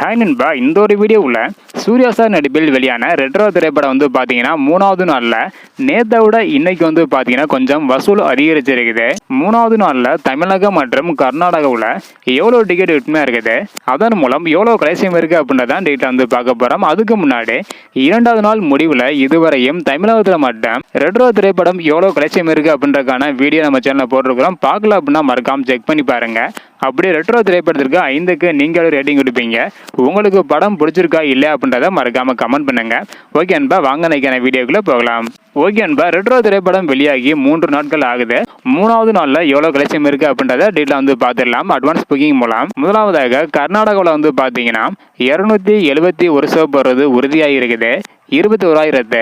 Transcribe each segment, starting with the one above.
Hi நண்பா. இந்த ஒரு வீடியோவில் சூர்யா சார் நடிப்பில் வெளியான ரெட்ரோ திரைப்படம் வந்து பார்த்தீங்கன்னா மூணாவது நாளில் நேத்தை விட இன்னைக்கு வந்து பார்த்தீங்கன்னா கொஞ்சம் வசூல் அதிகரிச்சிருக்குது. மூணாவது நாளில் தமிழகம் மற்றும் கர்நாடகாவில் எவ்வளோ டிக்கெட் விட்டுமே இருக்குது? அதன் மூலம் எவ்வளோ கலைசியம் இருக்குது அப்படின்றதான் டேட்டா வந்து பார்க்க போகிறோம் அதுக்கு முன்னாடி இரண்டாவது நாள் முடிவில் இதுவரையும் தமிழகத்தில் மட்டும் ரெட்ரோ திரைப்படம் எவ்வளோ கலைசியம் இருக்குது அப்படின்றக்கான வீடியோ நம்ம சேனலில் போட்டிருக்கிறோம். பார்க்கல அப்படின்னா மறக்காமல் செக் பண்ணி பாருங்கள் அப்படியே ரெட்ரோ திரைப்படத்திற்கு ஐந்துக்கு நீங்கள் ரேட்டிங் கொடுப்பீங்க. உங்களுக்கு படம் பிடிச்சிருக்கா இல்லை அப்படின்றத மறக்காம கமெண்ட் பண்ணுங்க. ஓகே அன்பா வாங்க நினைக்கிற வீடியோக்குள்ள போகலாம். ஓகே அன்பா ரெட்ரோ திரைப்படம் வெளியாகி மூன்று நாட்கள் ஆகுது. மூணாவது நாளில் எவ்வளோ கலெக்ஷன் இருக்குது அப்படின்றத டீட்டெயில் வந்து பார்த்துடலாம். அட்வான்ஸ் புக்கிங் மூலம். முதலாவதாக கர்நாடகாவில் வந்து பார்த்தீங்கன்னா இரநூத்தி எழுபத்தி ஒரு சோ போகிறது உறுதியாக இருக்குது. இருபத்தி ஓராயிரத்து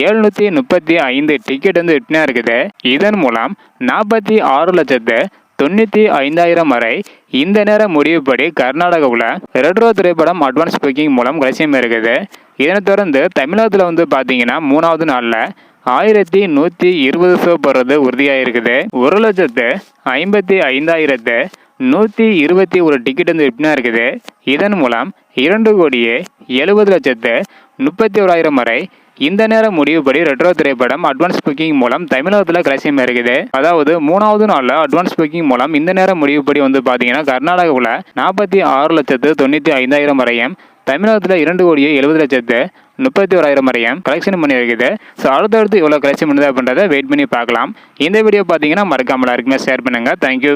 எழுநூற்றி முப்பத்தி ஐந்து டிக்கெட் வந்து விட்டுனா இருக்குது. இதன் மூலம் நாற்பத்தி ஆறு லட்சத்து தொண்ணூற்றி ஐந்தாயிரம் வரை இந்த நேர முடிவுப்படி கர்நாடகாவில் ரெட்ரோ திரைப்படம் அட்வான்ஸ் புக்கிங் மூலம் கலசியம் இருக்குது. இதனைத் தொடர்ந்து தமிழகத்தில் வந்து பார்த்தீங்கன்னா மூணாவது நாளில் ஆயிரத்தி நூற்றி இருபது ஷோ போடுறது உறுதியாக இருக்குது ஒரு லட்சத்து ஐம்பத்தி ஐந்தாயிரத்து நூற்றி இருபத்தி ஒரு டிக்கெட் வந்து விற்பனை இருக்குது இதன் மூலம் இரண்டு கோடியே எழுபது லட்சத்து முப்பத்தி ஓராயிரம் வரை இந்த நேரம் முடிவுப்படி ரெட்ரோ திரைப்படம் அட்வான்ஸ் புக்கிங் மூலம் தமிழகத்தில் கலசியம் இருக்குது அதாவது மூணாவது நாளில் அட்வான்ஸ் புக்கிங் மூலம் இந்த நேரம் முடிவுப்படி வந்து பார்த்தீங்கன்னா கர்நாடகாவில் நாற்பத்தி ஆறு லட்சத்து தொண்ணூற்றி ஐந்தாயிரம் வரையும் தமிழகத்தில் இரண்டு கோடியே எழுபது லட்சத்து முப்பத்தி ஓராயிரம் வரையும் கலெக்ஷன் பண்ணி இருக்குது. ஸோ அடுத்தடுத்து எவ்வளோ கலெக்ஷன் பண்ணுது அப்படின்றத வெயிட் பண்ணி பார்க்கலாம். இந்த வீடியோ பார்த்தீங்கன்னா மறக்காமல் எல்லாருக்குமே ஷேர் பண்ணுங்கள் தேங்க்யூ